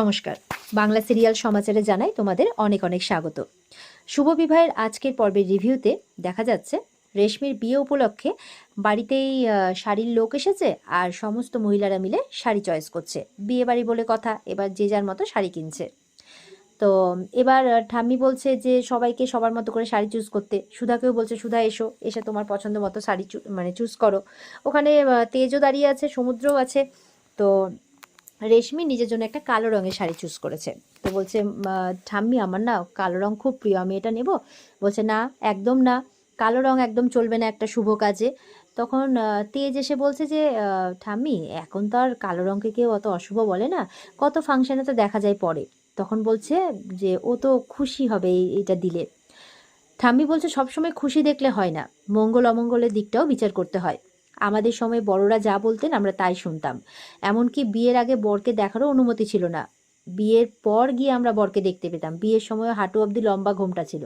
নমস্কার। বাংলা সিরিয়াল সমাচারে জানাই তোমাদের অনেক অনেক স্বাগত। শুভ বিবাহের আজকের পর্বের রিভিউতে দেখা যাচ্ছে, রেশমির বিয়ে উপলক্ষে বাড়িতেই শাড়ির লোক এসেছে আর সমস্ত মহিলারা মিলে শাড়ি চয়েস করছে। বিয়ে বাড়ি বলে কথা, এবার যে যার মতো শাড়ি কিনছে। তো, এবার ঠাম্মি বলছে যে সবাইকে সবার মতো করে শাড়ি চুজ করতে। সুধাকেও বলছে, সুধা, এসো, এসে তোমার পছন্দ মতো শাড়ি মানে চুজ করো। ওখানে তেজও দাঁড়িয়ে আছে, সমুদ্রও আছে। তো রেশমি নিজের জন্য একটা কালো রঙের শাড়ি চুজ করেছে। তো বলছে ঠাম্মি, আমার না কালো রং খুব প্রিয়, আমি এটা নেব? বলছে, না, একদম না। কালো রং একদম চলবে না একটা শুভ কাজে। তখন তেজ এসে বলছে যে ঠাম্মি, এখন তো আর কালো রঙকে কেউ অত অশুভ বলে না। কত ফাংশানে তো দেখা যায় পরে। তখন বলছে যে, ও তো খুশি হবে এইটা দিলে। ঠাম্মি বলছে, সবসময় খুশি দেখলে হয় না। মঙ্গল অমঙ্গলের দিকটাও বিচার করতে হয়। আমাদের সময় বড়রা যা বলতেন আমরা তাই শুনতাম। এমনকি বিয়ের আগে বরকে দেখারও অনুমতি ছিল না। বিয়ের পর গিয়ে আমরা বরকে দেখতে পেতাম। বিয়ের সময় হাঁটু অবধি লম্বা ঘোমটা ছিল।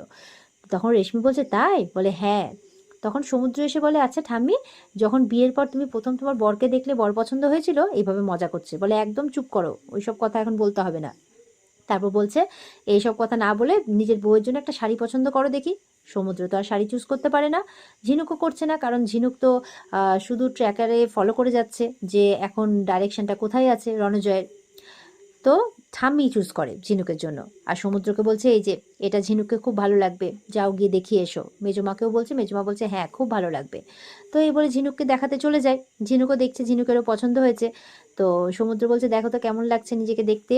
তখন রেশমি বলছে, তাই? বলে হ্যাঁ। তখন সমুদ্র এসে বলে আচ্ছা ঠাম্মি, যখন বিয়ের পর তুমি প্রথম তোমার বরকে দেখলে বর পছন্দ হয়েছিল, এইভাবে মজা করছে। বলে, একদম চুপ করো, ওইসব কথা এখন বলতে হবে না। তারপর বলছে, এইসব কথা না বলে নিজের বউয়ের জন্য একটা শাড়ি পছন্দ করো দেখি। সমুদ্র তো আর শাড়ি চুজ করতে পারে না। ঝিনুকও করছে না, কারণ ঝিনুক তো শুধু ট্র্যাকারে ফলো করে যাচ্ছে যে এখন ডাইরেকশনটা কোথায় আছে রণজয়ের। তো ঠাম্মি চুজ করে ঝিনুকের জন্য। আর সমুদ্রকে বলছে, এই যে, এটা ঝিনুককে খুব ভালো লাগবে। যাও গিয়ে দেখিয়ে এসো। মেজমাকেও বলছে, মেজমা বলছে হ্যাঁ খুব ভালো লাগবে। তো এই বলে ঝিনুককে দেখাতে চলে যায়। ঝিনুকও দেখছে, ঝিনুকেরও পছন্দ হয়েছে। তো সমুদ্র বলছে, দেখো তো কেমন লাগছে নিজেকে দেখতে।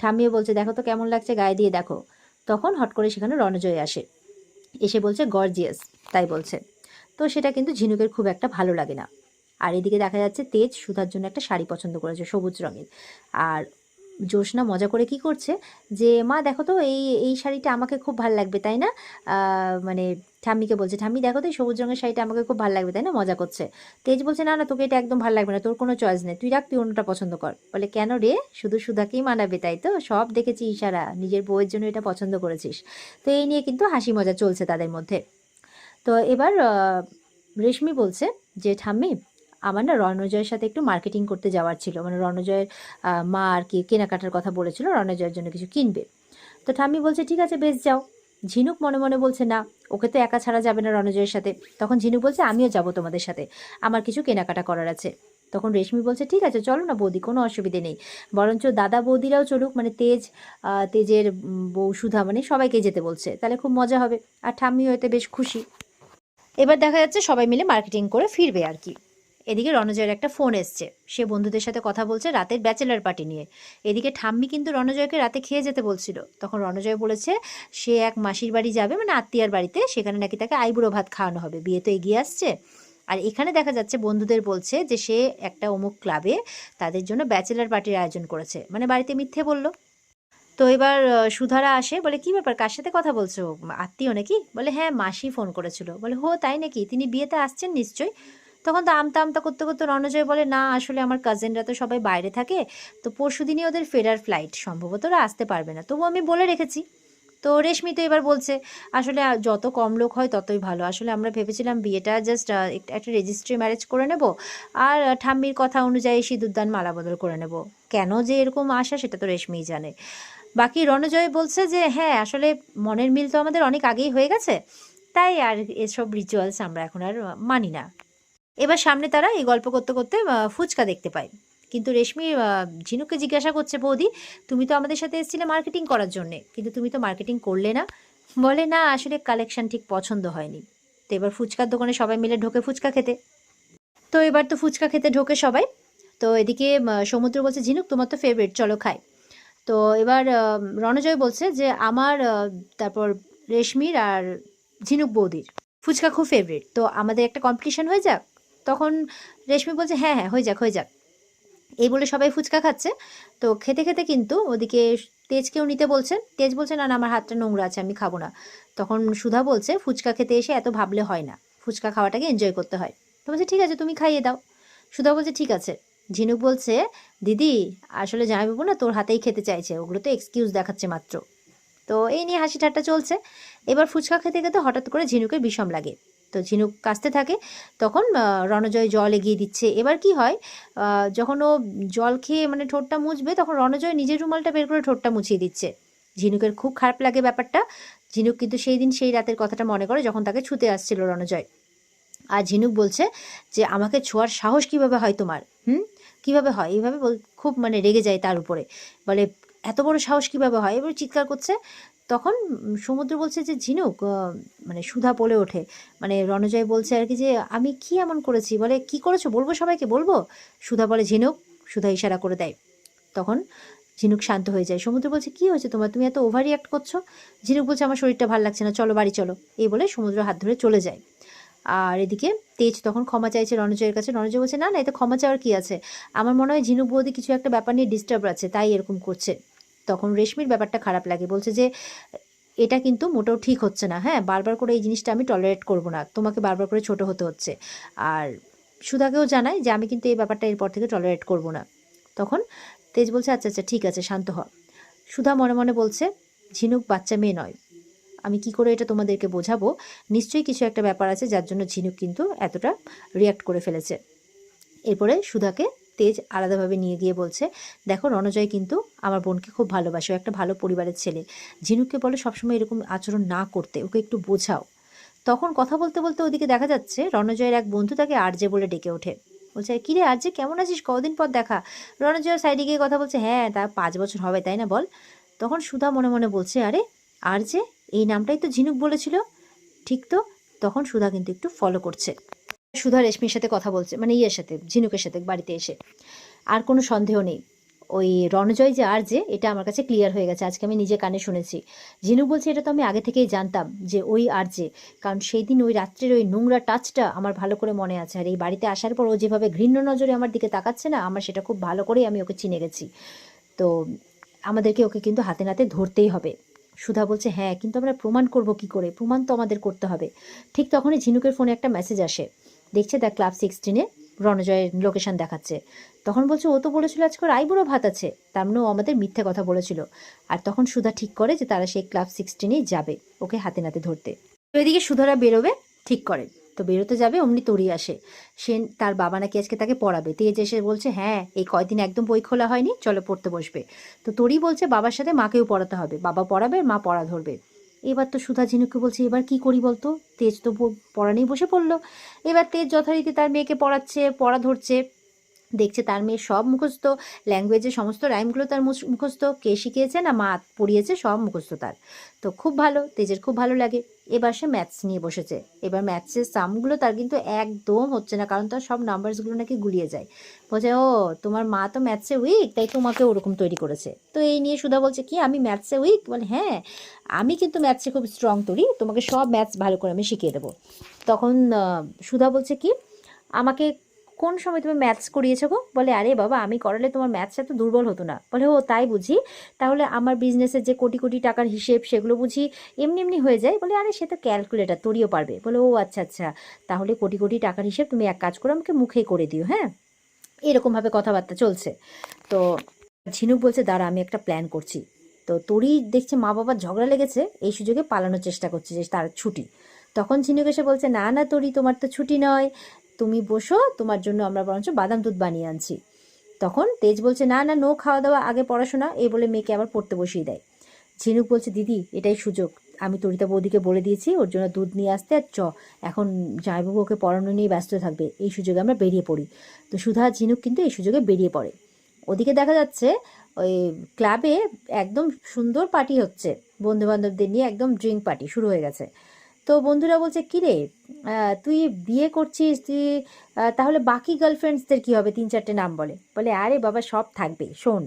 ঠাম্মিও বলছে, দেখো তো কেমন লাগছে, গায়ে দিয়ে দেখো। তখন হট করে সেখানে রণজয় আসে। এসে বলছে, গর্জিয়াস তাই বলছে। তো সেটা কিন্তু ঝিনুকের খুব একটা ভালো লাগে না। আর এদিকে দেখা যাচ্ছে, তেজ সুধার জন্য একটা শাড়ি পছন্দ করেছে, সবুজ রঙের। আর জোসনা মজা করে কি করছে যে, মা, দেখো তো, এই এই শাড়িটা আমাকে খুব ভালো লাগবে, তাই না? মানে ঠাম্মিকে বলছে, ঠাম্মি, দেখো তো সবুজ রঙের শাড়িটা আমাকে খুব ভালো লাগবে, তাই না? মজা করছে। তেজ বলছে, না না, তোকে এটা একদম ভালো লাগবে না, তোর কোনো চয়েস নেই, তুই রাখ, তুই অন্যটা পছন্দ কর। বলে, কেন রে? শুধু সুধাকেই মানাবে, তাই তো? সব দেখেছি ইশারা, নিজের বউয়ের জন্য এটা পছন্দ করেছিস। তো এই নিয়ে কিন্তু হাসি মজা চলছে তাদের মধ্যে। তো এবার রেশমি বলছে যে, ঠাম্মি, আমার না রণজয়ের সাথে একটু মার্কেটিং করতে যাওয়ার ছিল। মানে রণজয়ের মা আর কি কেনাকাটার কথা বলেছিল, রণজয়ের জন্য কিছু কিনবে। তো ঠাম্মি বলছে, ঠিক আছে, বেশ, যাও। ঝিনুক মনে মনে বলছে, না, ওকে তো একা ছাড়া যাবে না রণজয়ের সাথে। তখন ঝিনুক বলছে, আমিও যাব তোমাদের সাথে। আমার কিছু কেনাকাটা করার আছে। তখন রেশমি বলছে, ঠিক আছে, চলো না বৌদি, কোনো অসুবিধে নেই। বরঞ্চ দাদা বৌদিরাও চলুক মানে তেজ তেজের বউ সুধা মানে সবাইকে যেতে বলছে। তাহলে খুব মজা হবে। আর ঠাম্মিও এতে বেশ খুশি। এবার দেখা যাচ্ছে সবাই মিলে মার্কেটিং করে ফিরবে আর কি। এদিকে রণজয়ের একটা ফোন এসছে। সে বন্ধুদের সাথে কথা বলছে রাতের ব্যাচেলার পার্টি নিয়ে। এদিকে ঠাম্মি কিন্তু রণজয়কে রাতে খেয়ে যেতে বলছিল। তখন রণজয় বলেছে, সে এক মাসির বাড়ি যাবে মানে আত্মীয়ার বাড়িতে, সেখানে নাকি তাকে আইবুড়ো ভাত খাওয়ানো হবে। বিয়ে তো এগিয়ে আসছে। আর এখানে দেখা যাচ্ছে বন্ধুদের বলছে যে, সে একটা অমুক ক্লাবে তাদের জন্য ব্যাচেলার পার্টির আয়োজন করেছে। মানে বাড়িতে মিথ্যে বলল। তো এবার সুধারা আসে, বলে, কি ব্যাপার, কার সাথে কথা বলছো? আত্মীয় নাকি? বলে হ্যাঁ মাসি ফোন করেছিল। বলে, হো, তাই নাকি? তিনি বিয়েতে আসছেন নিশ্চয়ই? তখন তো আমতা আমতা করতে করতে রণজয় বলে, না, আসলে আমার কাজিনরা তো সবাই বাইরে থাকে, তো পরশু দিনই ওদের ফেরার ফ্লাইট সম্ভবত ওরা আসতে পারবে না। তবু আমি বলে রেখেছি। তো রেশমি তো এবার বলছে, আসলে যত কম লোক হয় ততই ভালো। আসলে আমরা ভেবেছিলাম বিয়েটা জাস্ট একটা রেজিস্ট্রি ম্যারেজ করে নেব, আর ঠাম্মির কথা অনুযায়ী সিঁদুরদান মালা বদল করে নেব। কেন যে এরকম আশা সেটা তো রেশমিই জানে। বাকি রণজয় বলছে যে হ্যাঁ আসলে মনের মিল তো আমাদের অনেক আগেই হয়ে গেছে, তাই আর এসব রিচুয়ালস আমরা এখন আর মানি না। এবার সামনে তারা এই গল্প করতে করতে ফুচকা দেখতে পায়। কিন্তু রেশমি ঝিনুককে জিজ্ঞাসা করছে, বৌদি, তুমি তো আমাদের সাথে এসেছিলে মার্কেটিং করার জন্যে, কিন্তু তুমি তো মার্কেটিং করলে না? বলে, না, আসলে কালেকশন ঠিক পছন্দ হয়নি। তো এবার ফুচকার দোকানে সবাই মিলে ঢোকে ফুচকা খেতে। তো এবার তো ফুচকা খেতে ঢোকে সবাই। তো এদিকে সমুদ্র বলছে, ঝিনুক, তোমার তো ফেভারিট চলো খাই। তো এবার রণজয় বলছে যে, আমার তারপর রেশমির আর ঝিনুক বৌদির, ফুচকা খুব ফেভারিট তো আমাদের একটা কম্পিটিশন হয়ে যাক। তখন রেশমি বলছে হ্যাঁ হ্যাঁ হয়ে যাক হয়ে যাক। এই বলে সবাই ফুচকা খাচ্ছে। তো খেতে খেতে কিন্তু ওদিকে তেজকেও নিতে বলছে তেজ বলছে, না না, আমার হাতটা নোংরা আছে, আমি খাব না। তখন সুধা বলছে, ফুচকা খেতে এসে এত ভাবলে হয় না। ফুচকা খাওয়াটাকে এনজয় করতে হয়। তো বলছে, ঠিক আছে, তুমি খাইয়ে দাও। সুধা বলছে, ঠিক আছে। ঝিনুক বলছে, দিদি, আসলে জামাইবাবু না তোর হাতেই খেতে চাইছে, ওগুলো তো এক্সকিউজ দেখাচ্ছে মাত্র। তো এই নিয়ে হাসি ঠাট্টা চলছে। এবার ফুচকা খেতে খেতে হঠাৎ করে ঝিনুকের বিষম লাগে। তো ঝিনুক কাচতে থাকে, তখন রণজয় জল এগিয়ে দিচ্ছে। এবার কি হয় যখন ও জল খেয়ে মানে ঠোঁটটা মুছবে, তখন রণজয় নিজের রুমালটা বের করে ঠোঁটটা মুছিয়ে দিচ্ছে। ঝিনুকের খুব খারাপ লাগে ব্যাপারটা। ঝিনুক কিন্তু সেই দিন সেই রাতের কথাটা মনে করে যখন তাকে ছুতে আসছিল রণজয়। আর ঝিনুক বলছে যে, আমাকে ছোঁয়ার সাহস কীভাবে হয় তোমার? হুম? কীভাবে হয়? এইভাবে খুব মানে রেগে যায় তার উপরে। বলে, এত বড় সাহস কীভাবে হয়? এবার চিৎকার করছে তখন সমুদ্র বলছে যে, ঝিনুক মানে সুধা বলে ওঠে। মানে রণজয় বলছে আর কি যে, আমি কি এমন করেছি? বলে, কি করেছ? বলব সবাইকে, বলব? সুধা বলে, ঝিনুক, সুধা ইশারা করে দেয়। তখন ঝিনুক শান্ত হয়ে যায়। সমুদ্র বলছে, কি হয়েছে তোমার? তুমি এত ওভার রিয়াক্ট করছ? ঝিনুক বলছে, আমার শরীরটা ভালো লাগছে না, চলো বাড়ি চলো। এই বলে সমুদ্র হাত ধরে চলে যায়। আর এদিকে তেজ তখন ক্ষমা চাইছে রণজয়ের কাছে। রণজয় বলছে, না না, এতে ক্ষমা চাওয়ার কি আছে? আমার মনে হয় ঝিনুক বৌদি কিছু একটা ব্যাপার নিয়ে ডিস্টার্ব আছে, তাই এরকম করছে। তখন রেশমির ব্যাপারটা খারাপ লাগে। বলছে যে, এটা কিন্তু মোটেও ঠিক হচ্ছে না হ্যাঁ? বারবার করে এই জিনিসটা আমি টলারেট করব না। তোমাকে বারবার করে ছোট হতে হচ্ছে। আর সুধাকেও জানাই যে, আমি কিন্তু এই ব্যাপারটা এরপর থেকে টলারেট করব না। তখন তেজ বলছে আচ্ছা আচ্ছা ঠিক আছে, শান্ত হ। সুধা মনে মনে বলছে, ঝিনুক বাচ্চা মেয়ে নয়। আমি কি করে এটা তোমাদেরকে বোঝাবো? নিশ্চয়ই কিছু একটা ব্যাপার আছে যার জন্য ঝিনুক কিন্তু এতটা রিয়াক্ট করে ফেলেছে। এরপরে সুধাকে তেজ আলাদাভাবে নিয়ে গিয়ে বলছে, দেখো রণজয় কিন্তু আমার বোনকে খুব ভালোবাসে, ও একটা ভালো পরিবারের ছেলে। ঝিনুককে বলে সবসময় এরকম আচরণ না করতে, ওকে একটু বোঝাও। তখন কথা বলতে বলতে ওদিকে দেখা যাচ্ছে রণজয়ের এক বন্ধু তাকে আরজে বলে ডেকে ওঠে। বলছে কিরে আরজে কেমন আছিস? কদিন পর দেখা। রণজয়ের সাইডে গিয়ে কথা বলছে হ্যাঁ তা পাঁচ বছর হবে, তাই না বল? তখন সুধা মনে মনে বলছে, আরে আরজে এই নামটাই তো ঝিনুক বলেছিল। ঠিক তো? তখন সুধা কিন্তু একটু ফলো করছে। সুধা রেশমির সাথে কথা বলছে মানে ইয়ের সাথে, ঝিনুকের সাথে বাড়িতে এসে। আর কোনো সন্দেহ নেই। ওই রণজয় যে আর যে, এটা আমার কাছে ক্লিয়ার হয়ে গেছে। আজকে আমি নিজে কানে শুনেছি। ঝিনুক বলছে, এটা তো আমি আগে থেকেই জানতাম যে ওই আর যে। কারণ সেই দিন ওই রাত্রের ওই নোংরা টাচটা আমার ভালো করে মনে আছে। আর এই বাড়িতে আসার পর ও যেভাবে ঘৃণ্য নজরে আমার দিকে তাকাচ্ছে না, আমার সেটা খুব ভালো করেই আমি ওকে চিনে গেছি। তো আমাদেরকে ওকে কিন্তু হাতে নাতে ধরতেই হবে। সুধা বলছে হ্যাঁ কিন্তু আমরা প্রমাণ করব কি করে? প্রমাণ তো আমাদের করতে হবে। ঠিক তখনই ঝিনুকের ফোনে একটা মেসেজ আসে। দেখছে দ্য ক্লাব সিক্সটিনে রণজয়ের লোকেশন দেখাচ্ছে। তখন বলছে, ও তো বলেছিল আজকে আইবুড়ো ভাত আছে। তার মানে ও আমাদের মিথ্যে কথা বলেছিল। আর তখন সুধা ঠিক করে যে তারা সেই ক্লাব সিক্সটিনেই যাবে, ওকে হাতে নাতে ধরতে। তো এদিকে সুধারা বেরোবে, ঠিক করে। তো বেরোতে যাবে, অমনি তরি আসে। সে তার বাবা নাকি আজকে তাকে পড়াবে। তেজ এসে বলছে হ্যাঁ এই কয়দিন একদম বই খোলা হয়নি, চলো পড়তে বসবে। তো তরি বলছে, বাবার সাথে মাকেও পড়াতে হবে। বাবা পড়াবে, মা পড়া ধরবে। এবার তো সুধা ঝিনুককে বলছে, এবার কি করি বলতো? তেজ তো পড়ানেই পড়া নেই বসে পড়ল। এবার তেজ যথারীতি তার মেয়েকে পড়াচ্ছে, পড়া ধরছে। দেখছে তার মেয়ে সব মুখস্থ ল্যাঙ্গুয়েজের সমস্ত রাইমগুলো তার মুখস্থ। কে শিখিয়েছে না মা পড়িয়েছে, সব মুখস্থ তার। তো খুব ভালো, তেজের খুব ভালো লাগে। এবার সে ম্যাথস নিয়ে বসেছে। এবার ম্যাথসের সামগুলো তার কিন্তু একদম হচ্ছে না, কারণ তার সব নাম্বারসগুলো নাকি গুলিয়ে যায়। বলছে, ও, তোমার মা তো ম্যাথসে উইক তাই তোমাকে ওরকম তৈরি করেছে। তো এই নিয়ে সুধা বলছে, কি, আমি ম্যাথসে উইক বলে হ্যাঁ আমি কিন্তু ম্যাথসে খুব স্ট্রং তৈরি, তোমাকে সব ম্যাথস ভালো করে আমি শিখিয়ে দেবো। তখন সুধা বলছে, কি, আমাকে কোন সময় তুমি ম্যাথস করিয়েছো গো? বলে, আরে বাবা, আমি করালে তোমার ম্যাথস এত দুর্বল হতো না। বলে, ও, তাই বুঝি। তাহলে আমার বিজনেসের যে কোটি কোটি টাকার হিসেব, সেগুলো বুঝি এমনি এমনি হয়ে যায়? বলে, আরে, সে তো ক্যালকুলেটার তোরিও পারবে। বলে, ও আচ্ছা আচ্ছা। তাহলে কোটি কোটি টাকার হিসেব তুমি এক কাজ করো, আমাকে মুখেই করে দিও হ্যাঁ? এরকমভাবে কথাবার্তা চলছে। তো ঝিনুক বলছে, দাঁড়া, আমি একটা প্ল্যান করছি। তো তোরই দেখছে মা বাবার ঝগড়া লেগেছে, এই সুযোগে পালানোর চেষ্টা করছে যে তার ছুটি। তখন ঝিনুক এসে বলছে, না না, তোরই, তোমার তো ছুটি নয়। তুমি বসো, তোমার জন্য আমরা বরঞ্চ বাদাম দুধ বানিয়ে আনছি। তখন তেজ বলছে, না না নো খাওয়া দাওয়া, আগে পড়াশোনা। এই বলে মেয়েকে আবার পড়তে বসিয়ে দেয়। ঝিনুক বলছে, দিদি, এটাই সুযোগ। আমি তরিতা বৌদিকে বলে দিয়েছি, ওর জন্য দুধ নিয়ে আসতে আর চ, এখন জামাইবাবু ওকে পড়ানো নিয়ে ব্যস্ত থাকবে। এই সুযোগে আমরা বেরিয়ে পড়ি। তো সুধা ঝিনুক কিন্তু এই সুযোগে বেরিয়ে পড়ে। ওদিকে দেখা যাচ্ছে, ওই ক্লাবে একদম সুন্দর পার্টি হচ্ছে। বন্ধু বান্ধবদের নিয়ে একদম ড্রিঙ্ক পার্টি শুরু হয়ে গেছে। তো বন্ধুরা বলছে, কিরে তুই বিয়ে করছিস, তুই তাহলে বাকি গার্লফ্রেন্ডসদের কি হবে? তিন চারটে নাম বলে। বলে, আরে বাবা, সব থাকবে, শোন,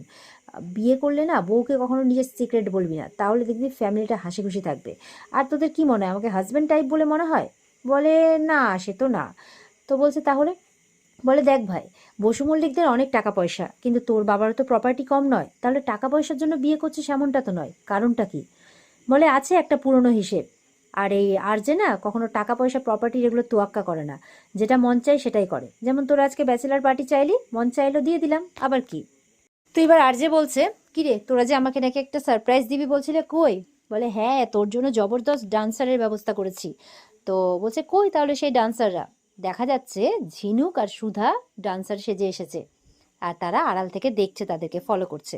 বিয়ে করলে না বউকে কখনো নিজের সিক্রেট বলবি না, তাহলে দেখবি ফ্যামিলিটা হাসি খুশি থাকবে। আর তোদের কি মনে হয়, আমাকে হাজব্যান্ড টাইপ বলে মনে হয়? বলে, না, সে তো না। তো বলছে, তাহলে? বলে, দেখ ভাই, বসু মল্লিকদের অনেক টাকা পয়সা, কিন্তু তোর বাবারও তো প্রপার্টি কম নয়, তাহলে টাকা পয়সার জন্য বিয়ে করছিস এমনটা তো নয়, কারণটা কি? বলে, আছে একটা পুরনো হিসেব আর এই আর যে না কখনো টাকা পয়সা প্রপার্টি এগুলো তোয়াক্কা করে না। যেটা মন চাই সেটাই করে। যেমন তোর আজকে ব্যাচেলার পার্টি চাইলি, মন চাইলো দিয়ে দিলাম, আবার কি? তো এবার আর যে বলছে কিরে তোরা যে আমাকে নাকি একটা সারপ্রাইজ দিবি বলছিলে কই? বলে হ্যাঁ তোর জন্য জবরদস্ত ডান্সারের ব্যবস্থা করেছি। তো বলছে, কই তাহলে সেই ডান্সাররা দেখা যাচ্ছে ঝিনুক আর সুধা ডান্সার সেজে এসেছে। আর তারা আড়াল থেকে দেখছে তাদেরকে ফলো করছে।